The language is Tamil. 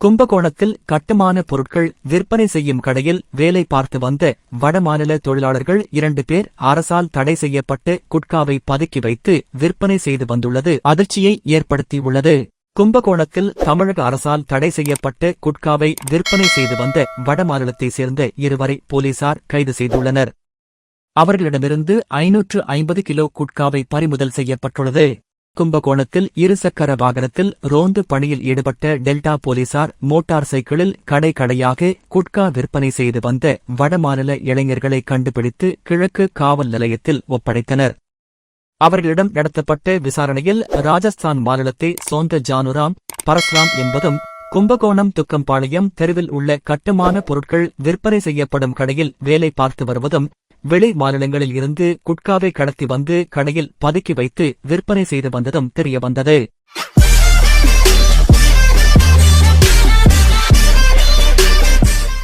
கும்பகோணத்தில் கட்டுமான பொருட்கள் விற்பனை செய்யும் கடையில் வேலை பார்த்து வந்த வடமாநில தொழிலாளர்கள் இரண்டு பேர் அரசால் தடை செய்யப்பட்டு குட்காவை பதுக்கி வைத்து விற்பனை செய்து வந்துள்ளது. அதிர்ச்சியை ஏற்படுத்தியுள்ளது. கும்பகோணத்தில் தமிழக அரசால் தடை செய்யப்பட்டு குட்காவை விற்பனை செய்து வந்த வடமாநிலத்தைச் சேர்ந்த இருவரை போலீசார் கைது செய்துள்ளனர். அவர்களிடமிருந்து ஐநூற்று ஐம்பது கிலோ குட்காவை பறிமுதல் செய்யப்பட்டுள்ளது. கும்பகோணத்தில் இருசக்கர வாகனத்தில் ரோந்து பணியில் ஈடுபட்ட டெல்டா போலீசார் மோட்டார் சைக்கிளில் கடை கடையாக குட்கா விற்பனை செய்து வந்த வடமாநில இளைஞர்களை கண்டுபிடித்து கிழக்கு காவல் நிலையத்தில் ஒப்படைத்தனர். அவர்களிடம் நடத்தப்பட்ட விசாரணையில் ராஜஸ்தான் மாநிலத்தை சோந்த ஜானுராம் பரஸ்ராம் என்பதும் கும்பகோணம் துக்கம்பாளையம் தெருவில் உள்ள கட்டுமான பொருட்கள் விற்பனை செய்யப்படும் கடையில் வேலை பார்த்து வருவதும் வெளி மாநிலங்களில் இருந்து குட்காவை கடத்தி வந்து கடையில் பதுக்கி வைத்து விற்பனை செய்து வந்ததும் தெரியவந்தது